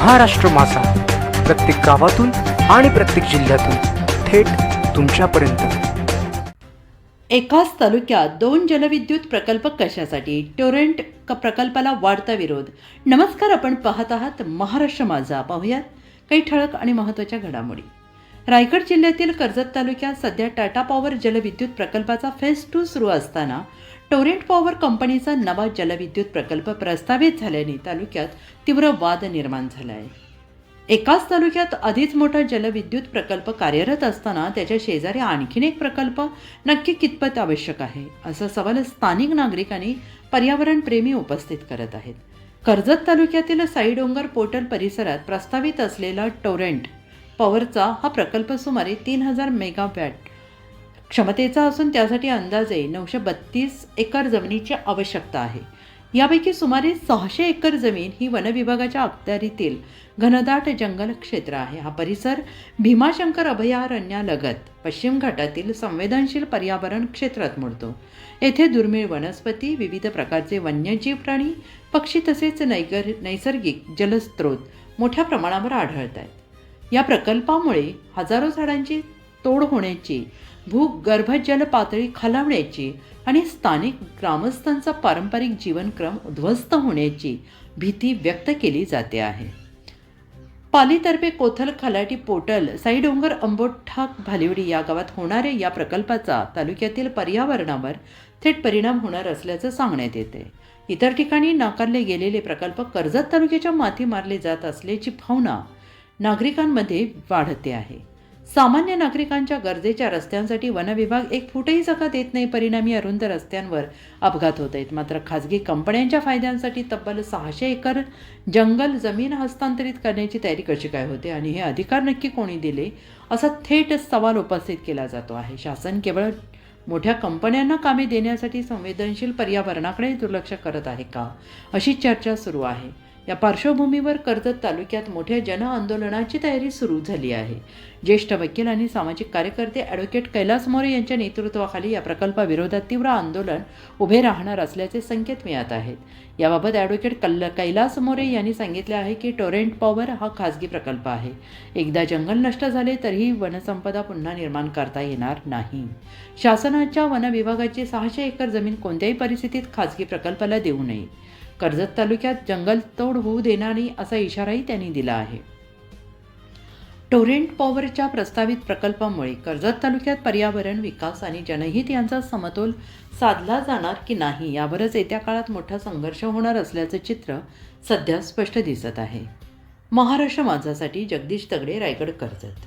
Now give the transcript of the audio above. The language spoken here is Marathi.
महाराष्ट्र माझा. प्रत्येक गावातून आणि प्रत्येक जिल्ह्यातून थेट तुमच्यापर्यंत. एकाच तालुक्यात दोन जलविद्युत प्रकल्प कशासाठी? टोरेंट प्रकल्पाला वाढता विरोध. नमस्कार आपण पाहत आहात महाराष्ट्र माझा. पाहूयात काही ठळक आणि महत्त्वाच्या घडामोडी. रायगड जिल्ह्यातील कर्जत तालुक्यात सध्या टाटा पॉवर जलविद्युत प्रकल्पाचा फेज टू सुरू असताना टोरेंट पॉवर कंपनीचा नवा जलविद्युत प्रकल्प प्रस्तावित झाल्याने तालुक्यात तीव्र वाद निर्माण झाला आहे एकाच तालुक्यात आधीच मोठा जलविद्युत प्रकल्प कार्यरत असताना त्याच्या शेजारी आणखीन एक प्रकल्प नक्की कितपत आवश्यक आहे असा सवाल स्थानिक नागरिकांनी पर्यावरणप्रेमी उपस्थित करत आहेत. कर्जत तालुक्यातील साईडोंगर पोर्टल परिसरात प्रस्तावित असलेला टोरेंट पॉवरचा हा प्रकल्प सुमारे तीन हजार मेगावॅट क्षमतेचा असून त्यासाठी अंदाजे नऊशे बत्तीस एकर जमिनीची आवश्यकता आहे. यापैकी सुमारे सहाशे एकर जमीन ही वनविभागाच्या अखत्यारीतील घनदाट जंगल क्षेत्र आहे. हा परिसर भीमाशंकर अभयारण्यालगत पश्चिम घाटातील संवेदनशील पर्यावरण क्षेत्रात मोडतो. येथे दुर्मिळ वनस्पती विविध प्रकारचे वन्यजीव प्राणी पक्षी तसेच नैगर नैसर्गिक जलस्रोत मोठ्या प्रमाणावर आढळत आहेत या प्रकल्पामुळे हजारो झाडांची तोड होण्याची भूगर्भजल पातळी खालावण्याची आणि स्थानिक ग्रामस्थांचा पारंपरिक जीवनक्रम उद्ध्वस्त होण्याची भीती व्यक्त केली जाते आहे. पालीतर्फे कोथल खलाटी पोर्टल साईडोंगर अंबोठा भालिवडी या गावात होणाऱ्या या प्रकल्पाचा तालुक्यातील पर्यावरणावर थेट परिणाम होणार असल्याचं सांगण्यात येते. इतर ठिकाणी नाकारले गेलेले प्रकल्प कर्जत तालुक्याच्या माथी मारले जात असल्याची भावना नागरिकांमध्ये वाढते आहे. सामान्य नागरिकांच्या गरजेच्या रस्त्यांसाठी वनविभाग एक फुटही जागा देत नाही. परिणामी अरुंद रस्त्यांवर अपघात होत आहेत. मात्र खाजगी कंपन्यांच्या फायद्यांसाठी तब्बल सहाशे एकर जंगल जमीन हस्तांतरित करण्याची तयारी कशी काय होते आणि हे अधिकार नक्की कोणी दिले असा थेट सवाल उपस्थित केला जातो आहे. शासन केवळ मोठ्या कंपन्यांना कामे देण्यासाठी संवेदनशील पर्यावरणाकडे दुर्लक्ष करत आहे का? अशी चर्चा सुरू आहे. या पार्श्वभूमीवर कर्जत तालुक्यात मोठ्या जनआंदोलनाची तयारी सुरू झाली आहे. ज्येष्ठ वकील आणि सामाजिक कार्यकर्ते ॲडव्होकेट कैलास मोरे यांच्या नेतृत्वाखाली या प्रकल्पाविरोधात तीव्र आंदोलन उभे राहणार असल्याचे संकेत मिळत आहेत. याबाबत ॲडव्होकेट कल्ल कैलास मोरे यांनी सांगितले आहे की टोरेंट पॉवर हा खाजगी प्रकल्प आहे. एकदा जंगल नष्ट झाले तरीही वनसंपदा पुन्हा निर्माण करता येणार नाही. शासनाच्या वन विभागाची सहाशे एकर जमीन कोणत्याही परिस्थितीत खाजगी प्रकल्पाला देऊ नये. कर्जत तालुक्यात जंगलतोड होऊ देणार नाही असा इशाराही त्यांनी दिला आहे. टोरेंट पॉवरच्या प्रस्तावित प्रकल्पामुळे कर्जत तालुक्यात पर्यावरण विकास आणि जनहित यांचा समतोल साधला जाणार की नाही यावरच येत्या काळात मोठा संघर्ष होणार असल्याचं चित्र सध्या स्पष्ट दिसत आहे. महाराष्ट्र माझासाठी जगदीश तगडे रायगड कर्जत.